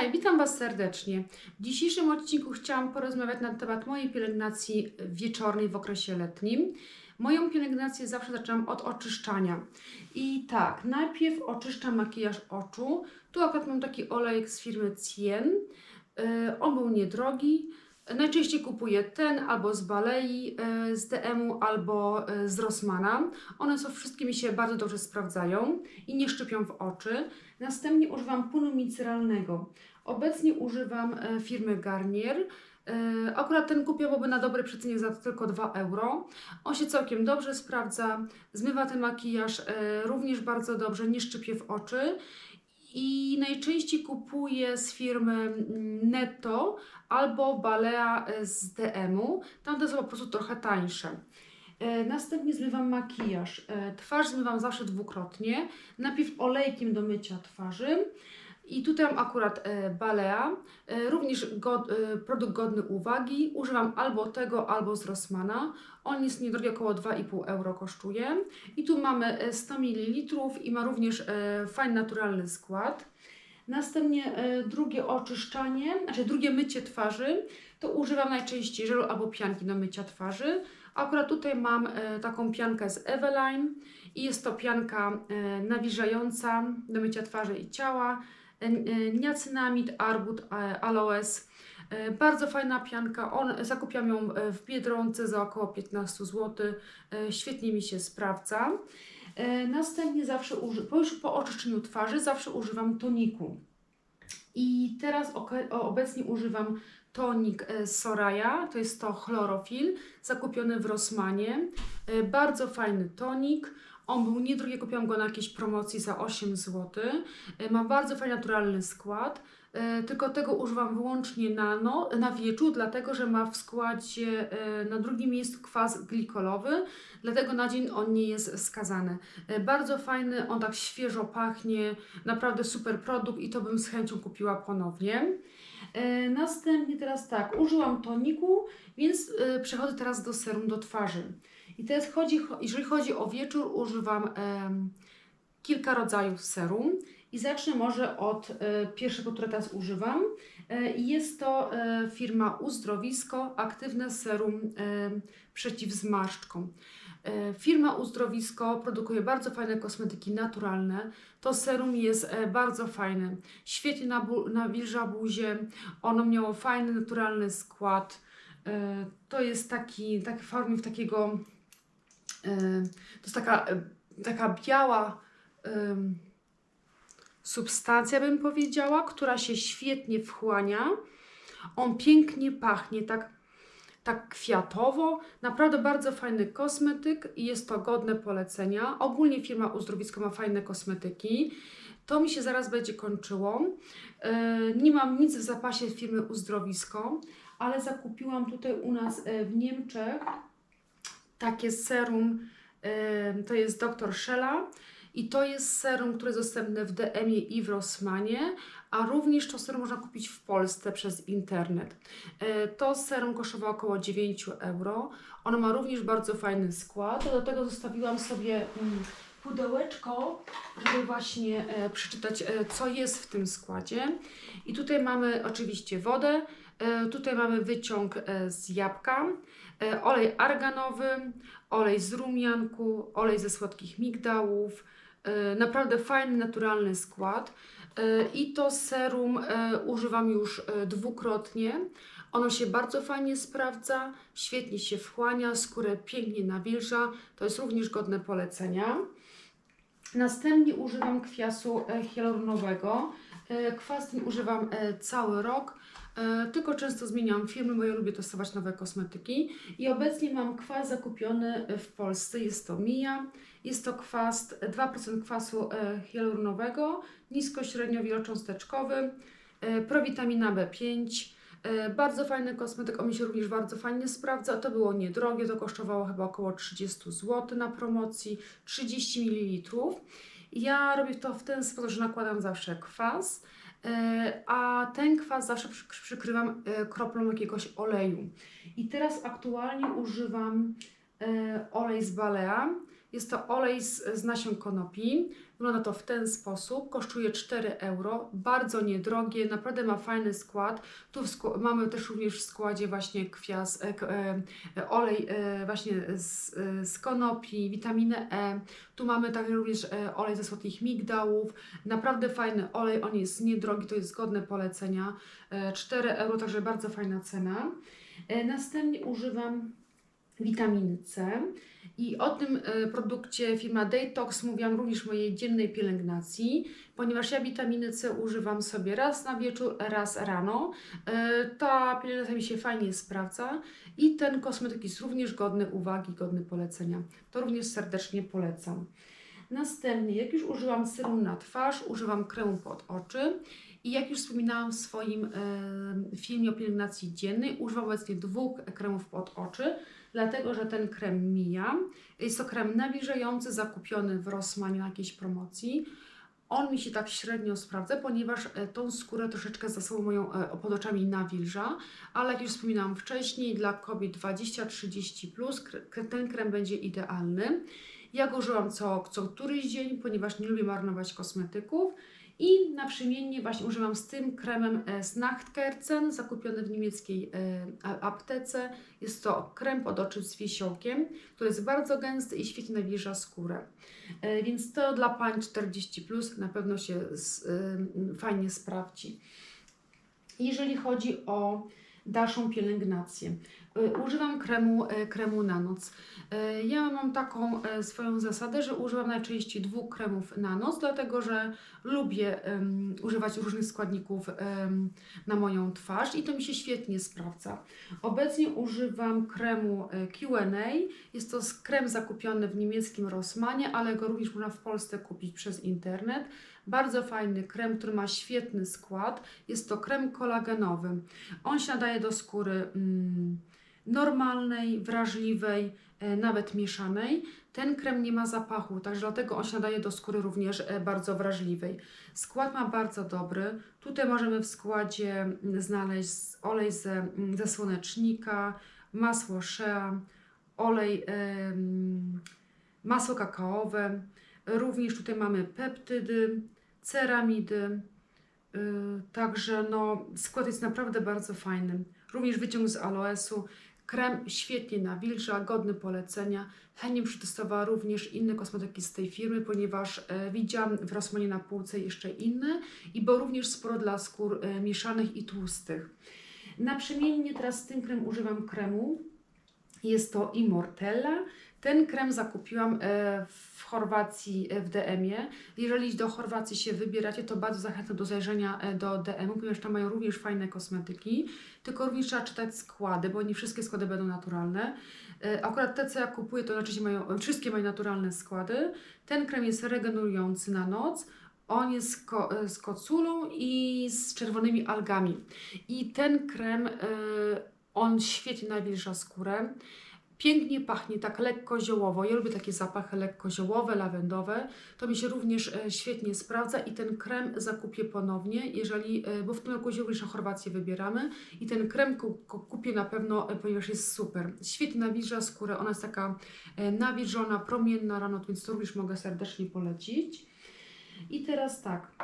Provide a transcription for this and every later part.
Hej, witam Was serdecznie. W dzisiejszym odcinku chciałam porozmawiać na temat mojej pielęgnacji wieczornej w okresie letnim. Moją pielęgnację zawsze zaczynam od oczyszczania. I tak, najpierw oczyszczam makijaż oczu. Tu akurat mam taki olejek z firmy Cien. Yy, On był niedrogi. Najczęściej kupuję ten albo z Balei, yy, z DM-u, albo yy, z Rossmana. One są wszystkie mi się bardzo dobrze sprawdzają i nie szczypią w oczy. Następnie używam płynu miceralnego. Obecnie używam e, firmy Garnier. E, Akurat ten kupiłabym na dobrej przecenie za tylko 2 euro. On się całkiem dobrze sprawdza, zmywa ten makijaż e, również bardzo dobrze, nie szczypie w oczy. I najczęściej kupuję z firmy mm, Netto albo Balea e, z DM-u. Tamte są po prostu trochę tańsze. E, Następnie zmywam makijaż. E, Twarz zmywam zawsze dwukrotnie. Najpierw olejkiem do mycia twarzy. I tutaj mam akurat e, Balea, e, również e, produkt godny uwagi. Używam albo tego, albo z Rossmana. On jest niedrogi, około 2,5 euro kosztuje. I tu mamy e, 100 ml i ma również fajny, naturalny skład. Następnie drugie oczyszczanie, znaczy drugie mycie twarzy, to używam najczęściej żelu albo pianki do mycia twarzy. Akurat tutaj mam taką piankę z Eveline i jest to pianka nawilżająca do mycia twarzy i ciała. E, niacynamid, arbut, e, aloes. E, Bardzo fajna pianka. On, zakupiłam ją w Biedronce za około 15 zł. Świetnie mi się sprawdza. Następnie zawsze, uży- po już po oczyszczeniu twarzy, zawsze używam toniku. I teraz obecnie używam tonik e, Soraya, to jest to chlorofil, zakupiony w Rossmanie. E, Bardzo fajny tonik. On był niedrogi, kupiłam go na jakiejś promocji za 8 zł. E, Ma bardzo fajny, naturalny skład. E, Tylko tego używam wyłącznie na, no, na wieczór, dlatego że ma w składzie e, na drugim miejscu kwas glikolowy, dlatego na dzień on nie jest skazany. Bardzo fajny, on tak świeżo pachnie, naprawdę super produkt i to bym z chęcią kupiła ponownie. E, Następnie teraz tak, użyłam toniku, więc e, przechodzę teraz do serum do twarzy. I teraz chodzi, jeżeli chodzi o wieczór, używam kilka rodzajów serum. I zacznę może od e, pierwszego, które teraz używam. Jest to firma Uzdrowisko, aktywne serum przeciw zmarszczkom. E, Firma Uzdrowisko produkuje bardzo fajne kosmetyki naturalne. To serum jest e, bardzo fajne. Świetnie nawilża buzię. Ono miało fajny, naturalny skład. E, To jest taki, taki formie takiego. e, To jest taka, e, taka biała substancja, bym powiedziała, która się świetnie wchłania. On pięknie pachnie, tak tak kwiatowo. Naprawdę bardzo fajny kosmetyk i jest to godne polecenia. Ogólnie firma Uzdrowisko ma fajne kosmetyki. To mi się zaraz będzie kończyło. Yy, Nie mam nic w zapasie firmy Uzdrowisko, ale zakupiłam tutaj u nas e, w Niemczech takie serum. yy, To jest Dr. Shella. I to jest serum, które jest dostępne w DM-ie i w Rossmanie, a również to serum można kupić w Polsce przez internet. E, To serum kosztowało około 9 euro. Ono ma również bardzo fajny skład. Do tego zostawiłam sobie mm, pudełeczko, żeby właśnie e, przeczytać, e, co jest w tym składzie. I tutaj mamy oczywiście wodę, tutaj mamy wyciąg z jabłka, olej arganowy, olej z rumianku, olej ze słodkich migdałów. Naprawdę fajny, naturalny skład. E, I to serum e, używam już e, dwukrotnie. Ono się bardzo fajnie sprawdza, świetnie się wchłania, skórę pięknie nawilża. To jest również godne polecenia. Następnie używam kwasu hialuronowego. Kwas ten używam cały rok, tylko często zmieniam firmy, bo ja lubię testować nowe kosmetyki. I obecnie mam kwas zakupiony e, w Polsce, jest to Mia. Jest to kwas, 2% kwasu e, hialuronowego, nisko-średnio wielocząsteczkowy, e, prowitamina B5. E, Bardzo fajny kosmetyk, on mi się również bardzo fajnie sprawdza. To było niedrogie, to kosztowało chyba około 30 zł na promocji, 30 ml. Ja robię to w ten sposób, że nakładam zawsze kwas, e, a ten kwas zawsze przy- przykrywam e, kroplą jakiegoś oleju. I teraz aktualnie używam e, olej z Balea. Jest to olej z, z nasion konopi. Wygląda to w ten sposób. Kosztuje 4 euro. Bardzo niedrogie, naprawdę ma fajny skład. Tu w skł- mamy też również w składzie właśnie kwias, e, e, olej e, właśnie z, e, z konopi, witaminę E. Tu mamy także również e, olej ze słodkich migdałów. Naprawdę fajny olej, on jest niedrogi, to jest godne polecenia. E, 4 euro, także bardzo fajna cena. E, Następnie używam witaminy C. I o tym e, produkcie firma Daytox mówiłam również w mojej dziennej pielęgnacji, ponieważ ja witaminy C używam sobie raz na wieczór, raz rano. E, Ta pielęgnacja mi się fajnie sprawdza i ten kosmetyk jest również godny uwagi, godny polecenia. To również serdecznie polecam. Następnie, jak już użyłam serum na twarz, używam kremu pod oczy. I jak już wspominałam w swoim e, filmie o pielęgnacji dziennej, używam obecnie dwóch kremów pod oczy, dlatego że ten krem mija. Jest to krem nawilżający, zakupiony w Rossmanie na jakiejś promocji. On mi się tak średnio sprawdza, ponieważ e, tą skórę troszeczkę za sobą moją e, pod oczami nawilża, ale jak już wspominałam wcześniej, dla kobiet 20-30+, plus, kre- ten krem będzie idealny. Ja go używam co, co któryś dzień, ponieważ nie lubię marnować kosmetyków. I naprzemiennie właśnie używam z tym kremem e, z Nachtkerzen, zakupiony w niemieckiej e, aptece. Jest to krem pod oczy z wiesiołkiem, który jest bardzo gęsty i świetnie nawilża skórę. E, Więc to dla pań 40+, plus na pewno się fajnie sprawdzi. Jeżeli chodzi o dalszą pielęgnację, używam kremu, y, kremu na noc. Y, Ja mam taką swoją zasadę, że używam najczęściej dwóch kremów na noc, dlatego że lubię ym, używać różnych składników ym, na moją twarz i to mi się świetnie sprawdza. Obecnie używam kremu Q&A. Jest to krem zakupiony w niemieckim Rossmanie, ale go również można w Polsce kupić przez internet. Bardzo fajny krem, który ma świetny skład. Jest to krem kolagenowy. On się nadaje do skóry mm, normalnej, wrażliwej, e, nawet mieszanej. Ten krem nie ma zapachu, także dlatego on się nadaje do skóry również e, bardzo wrażliwej. Skład ma bardzo dobry. Tutaj możemy w składzie mm, znaleźć olej ze, mm, ze słonecznika, masło shea, olej, masło kakaowe. Również tutaj mamy peptydy, ceramidy. Yy, Także no, skład jest naprawdę bardzo fajny. Również wyciąg z aloesu. Krem świetnie nawilża, godny polecenia. Chętnie przetestowała również inne kosmetyki z tej firmy, ponieważ e, widziałam w Rossmanie na półce jeszcze inne i było również sporo dla skór e, mieszanych i tłustych. Naprzemiennie teraz z tym krem używam kremu. Jest to Immortella. Ten krem zakupiłam e, w Chorwacji e, w DM-ie. Jeżeli do Chorwacji się wybieracie, to bardzo zachęcam do zajrzenia e, do DM-u, ponieważ tam mają również fajne kosmetyki. Tylko również trzeba czytać składy, bo nie wszystkie składy będą naturalne. Akurat te, co ja kupuję, to oczywiście mają, wszystkie mają naturalne składy. Ten krem jest regenerujący na noc. On jest z, ko- z koculą i z czerwonymi algami. I ten krem, on świetnie nawilża skórę. Pięknie pachnie, tak lekko ziołowo. Ja lubię takie zapachy lekko ziołowe, lawendowe. To mi się również e, świetnie sprawdza i ten krem zakupię ponownie, jeżeli, e, bo w tym roku również Chorwację wybieramy i ten krem ku, ku, kupię na pewno, e, ponieważ jest super. Świetnie nawilża skórę, ona jest taka nawilżona, promienna rano, więc to również mogę serdecznie polecić. I teraz tak.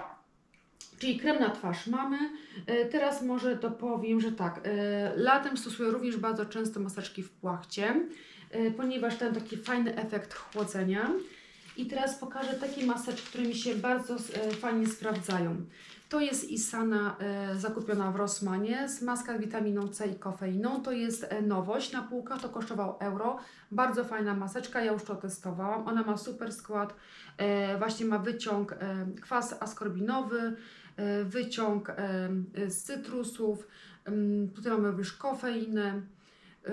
Czyli krem na twarz mamy. E, Teraz może dopowiem, że tak, e, latem stosuję również bardzo często maseczki w płachcie, e, ponieważ ten taki fajny efekt chłodzenia. I teraz pokażę takie maseczki, które mi się bardzo fajnie sprawdzają. To jest Isana zakupiona w Rossmanie z maska z witaminą C i kofeiną. To jest nowość na półkach, to kosztowało euro. Bardzo fajna maseczka, ja już to testowałam. Ona ma super skład, właśnie ma wyciąg kwas askorbinowy, wyciąg e, z cytrusów. Tutaj mamy również kofeinę. Y,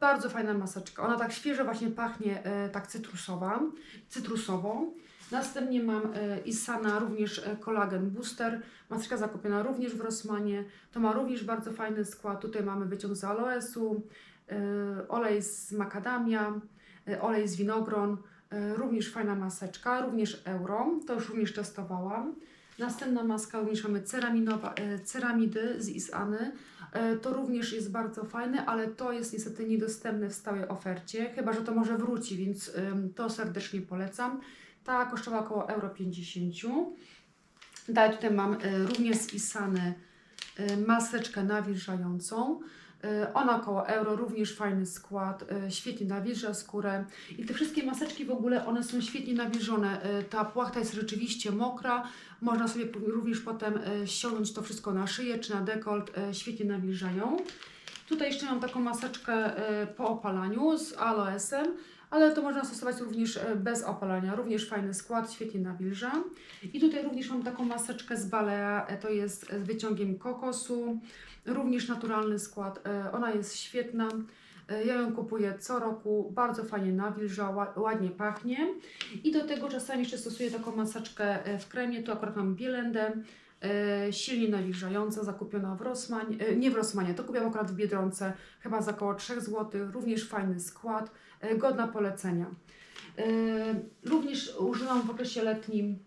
Bardzo fajna maseczka. Ona tak świeżo właśnie pachnie, e, tak cytrusowa, cytrusową. Następnie mam e, Isana, również e, kolagen booster. Maseczka zakupiona również w Rossmanie. To ma również bardzo fajny skład. Tutaj mamy wyciąg z aloesu, e, olej z makadamia, e, olej z winogron. E, Również fajna maseczka, również euro. To już również testowałam. Następna maska mamy ceraminowa, e, ceramidy z Isany. E, To również jest bardzo fajne, ale to jest niestety niedostępne w stałej ofercie, chyba że to może wróci, więc to serdecznie polecam. Ta kosztowała około euro 50. Dalej tutaj mam y, również z Isany maseczkę nawilżającą. Y, Ona około euro, również fajny skład, y, świetnie nawilża skórę. I te wszystkie maseczki w ogóle, one są świetnie nawilżone. Y, Ta płachta jest rzeczywiście mokra, można sobie również potem ściągnąć to wszystko na szyję czy na dekolt, świetnie nawilżają. Tutaj jeszcze mam taką maseczkę po opalaniu z aloesem, ale to można stosować również y, bez opalania. Również fajny skład, świetnie nawilża. I tutaj również mam taką maseczkę z Balea, e, to jest z wyciągiem kokosu. Również naturalny skład, e, ona jest świetna. E, Ja ją kupuję co roku, bardzo fajnie nawilża, ła- ładnie pachnie. I do tego czasami jeszcze stosuję taką maseczkę e, w kremie, tu akurat mam Bielendę, e, silnie nawilżająca, zakupiona w Rossmanie, e, nie w Rossmanie, to kupiłam akurat w Biedronce, chyba za około 3 zł, również fajny skład, e, godna polecenia. E, Również używam w okresie letnim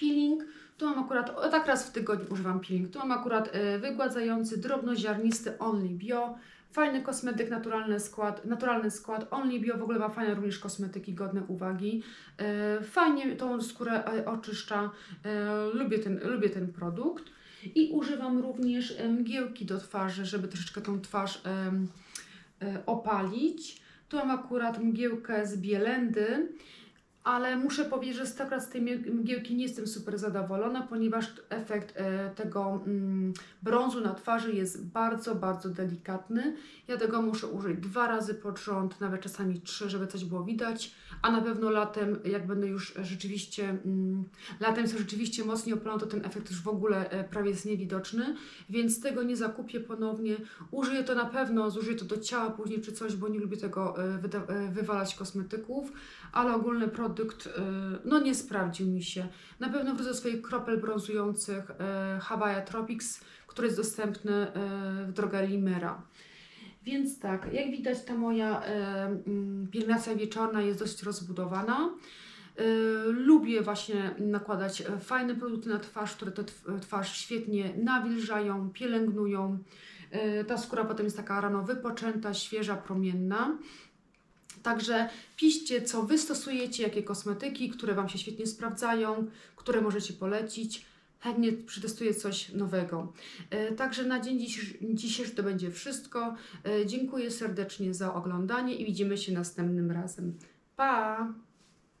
peeling. Tu mam akurat, tak raz w tygodniu używam peeling. Tu mam akurat e, wygładzający, drobnoziarnisty Only Bio. Fajny kosmetyk, naturalny skład, naturalny skład. Only Bio w ogóle ma fajne również kosmetyki godne uwagi. E, fajnie tą skórę e, oczyszcza. E, lubię, ten, lubię ten produkt. I używam również mgiełki do twarzy, żeby troszeczkę tą twarz opalić. Tu mam akurat mgiełkę z Bielendy, ale muszę powiedzieć, że z akurat z tej mgie- mgiełki nie jestem super zadowolona, ponieważ efekt e, tego mm, brązu na twarzy jest bardzo, bardzo delikatny. Ja tego muszę użyć dwa razy pod rząd, nawet czasami trzy, żeby coś było widać, a na pewno latem, jak będę już rzeczywiście, mm, latem jest rzeczywiście mocniej opalona, to ten efekt już w ogóle e, prawie jest niewidoczny, więc tego nie zakupię ponownie. Użyję to na pewno, zużyję to do ciała później czy coś, bo nie lubię tego e, wywalać kosmetyków, ale ogólny produkt e, no nie sprawdził mi się. Na pewno wrócę do swoich kropel brązujących e, Hawaii Tropics, który jest dostępny e, w drogerii Mera. Więc tak, jak widać ta moja e, mm, pielęgnacja wieczorna jest dość rozbudowana. E, Lubię właśnie nakładać e, fajne produkty na twarz, które tę tw- twarz świetnie nawilżają, pielęgnują. E, Ta skóra potem jest taka rano wypoczęta, świeża, promienna. Także piszcie, co Wy stosujecie, jakie kosmetyki, które Wam się świetnie sprawdzają, które możecie polecić. Chętnie przetestuję coś nowego. E, Także na dzień dziś, dzisiejszy to będzie wszystko. E, Dziękuję serdecznie za oglądanie i widzimy się następnym razem. Pa!